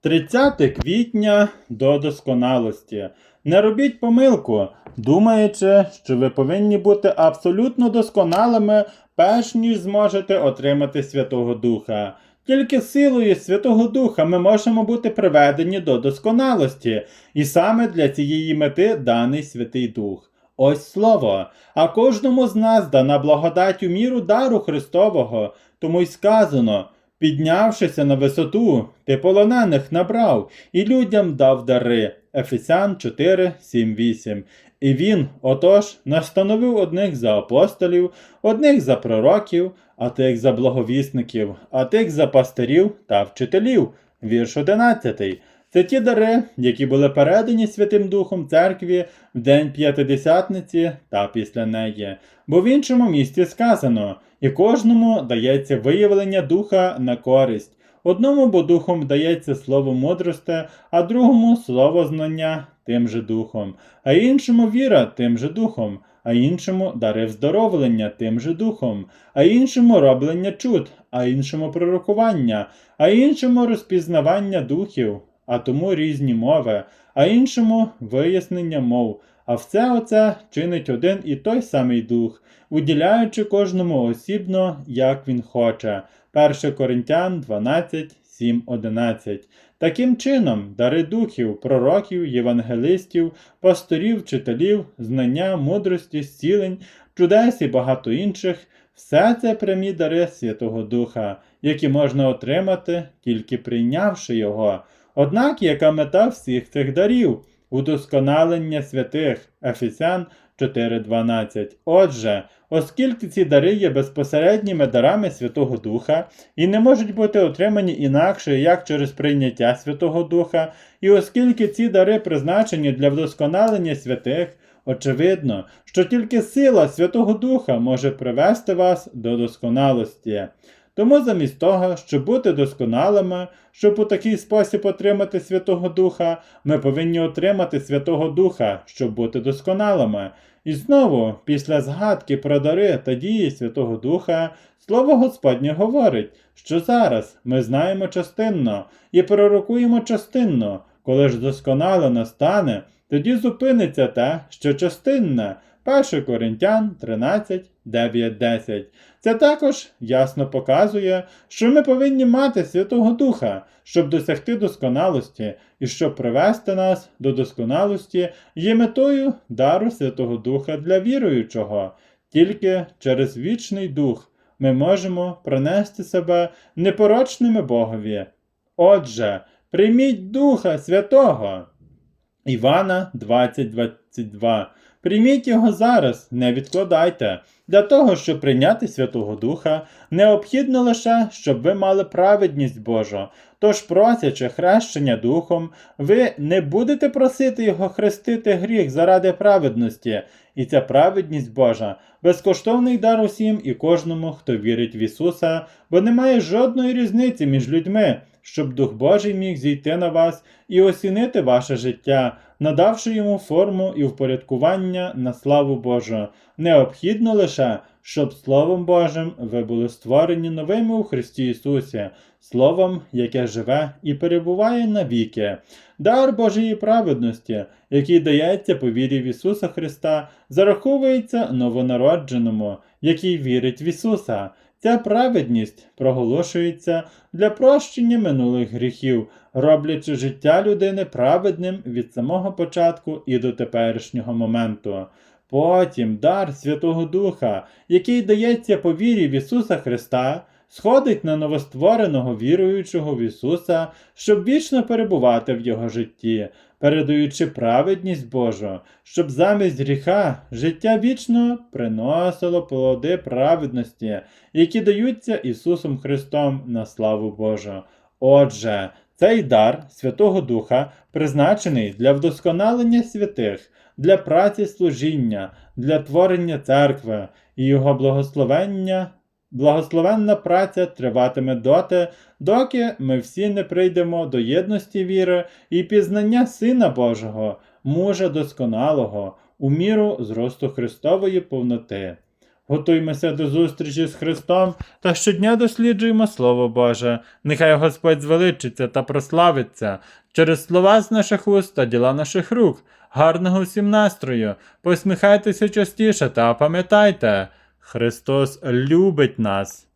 30 квітня до досконалості. Не робіть помилку, думаючи, що ви повинні бути абсолютно досконалими, перш ніж зможете отримати Святого Духа. Тільки силою Святого Духа ми можемо бути приведені до досконалості, і саме для цієї мети даний Святий Дух. Ось слово. А кожному з нас дана благодать у міру дару Христового, тому й сказано. Піднявшися на висоту, ти полонених набрав і людям дав дари. Ефесян 4, 7, 8. І він, отож, настановив одних за апостолів, одних за пророків, а тих за благовісників, а тих за пастирів та вчителів. Вірш 11. Це ті дари, які були передані Святим Духом Церкві в день П'ятидесятниці та після неї. Бо в іншому місці сказано, і кожному дається виявлення духа на користь. Одному бо духом дається слово мудросте, а другому слово знання тим же духом, а іншому віра тим же духом, а іншому дари вздоровлення тим же духом, а іншому роблення чуд, а іншому пророкування, а іншому розпізнавання духів, а тому різні мови, а іншому вияснення мов. А все оце чинить один і той самий дух, уділяючи кожному осібно, як він хоче. 1 Коринтян 12, 7, 11. Таким чином, дари духів, пророків, євангелистів, пасторів, вчителів, знання, мудрості, зцілень, чудес і багато інших все це прямі дари Святого Духа, які можна отримати, тільки прийнявши його. Однак, яка мета всіх цих дарів? Удосконалення святих Ефесян 4.12. Отже, оскільки ці дари є безпосередніми дарами Святого Духа і не можуть бути отримані інакше, як через прийняття Святого Духа, і оскільки ці дари призначені для вдосконалення святих, очевидно, що тільки сила Святого Духа може привести вас до досконалості. Тому замість того, щоб бути досконалими, щоб у такий спосіб отримати Святого Духа, ми повинні отримати Святого Духа, щоб бути досконалими. І знову, після згадки про дари та дії Святого Духа, Слово Господнє говорить, що зараз ми знаємо частинно і пророкуємо частинно, коли ж досконало настане, тоді зупиниться те, що частинне. 1 Коринтян 13, 9, 10. Це також ясно показує, що ми повинні мати Святого Духа, щоб досягти досконалості, і щоб привести нас до досконалості є метою дару Святого Духа для віруючого. Тільки через вічний дух ми можемо принести себе непорочними Богові. Отже, прийміть Духа Святого. Івана 20:22. Прийміть його зараз, не відкладайте. Для того, щоб прийняти Святого Духа, необхідно лише, щоб ви мали праведність Божу. Тож, просячи хрещення Духом, ви не будете просити Його хрестити гріх заради праведності, і ця праведність Божа безкоштовний дар усім і кожному, хто вірить в Ісуса, бо немає жодної різниці між людьми, щоб Дух Божий міг зійти на вас і осінити ваше життя, надавши йому форму і впорядкування на славу Божу. Необхідно лише, щоб Словом Божим ви були створені новими у Христі Ісусі, Словом, яке живе і перебуває навіки. Дар Божої праведності, який дається по вірі в Ісуса Христа, зараховується новонародженому, який вірить в Ісуса. Ця праведність проголошується для прощення минулих гріхів, роблячи життя людини праведним від самого початку і до теперішнього моменту. Потім дар Святого Духа, який дається по вірі в Ісуса Христа, сходить на новоствореного віруючого в Ісуса, щоб вічно перебувати в Його житті, передаючи праведність Божу, щоб замість гріха життя вічно приносило плоди праведності, які даються Ісусом Христом на славу Божу. Отже, цей дар Святого Духа призначений для вдосконалення святих, для праці служіння, для творення церкви і його благословення. Благословенна праця триватиме доти, доки ми всі не прийдемо до єдності віри і пізнання Сина Божого, мужа досконалого, у міру зросту Христової повноти. Готуймося до зустрічі з Христом та щодня досліджуємо Слово Боже. Нехай Господь звеличиться та прославиться через слова з наших уст та діла наших рук. Гарного всім настрою, посміхайтеся частіше та пам'ятайте, Христос любить нас.